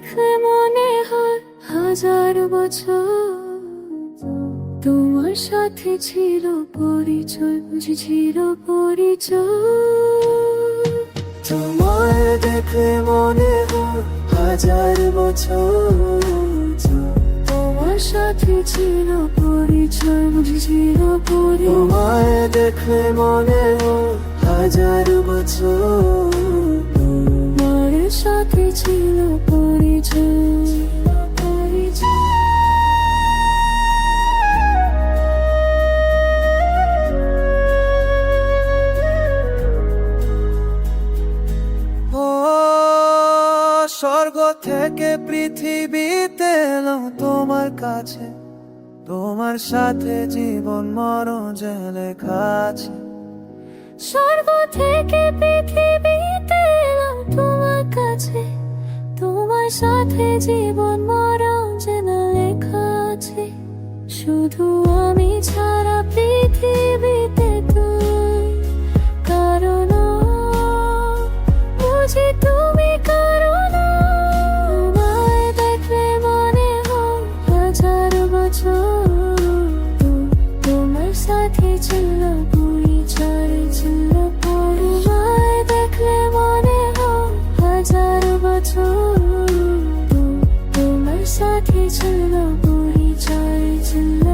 মনে হয় হাজার বছর। তোমার সাথে ছিল পরিচয়, বুঝি ছিল পরিচয়। তোমায় দেখে মনে হয় হাজার বছর। তোমার সাথে ছিল পরিচয়, বুঝি ছিল পরিচয়। দেখে মনে হয় হাজার বছর। স্বর্গ থেকে পৃথিবীতে এলাম তোমার কাছে। তোমার সাথে জীবন মরণ যে লেখা আছে। স্বর্গ থেকে পৃথিবীতে এলাম তোমার কাছে। তোমার সাথে জীবন মরণ যেন লেখা আছে। শুধু আমি ছাড়া পৃথিবীতে 一次都不一再见。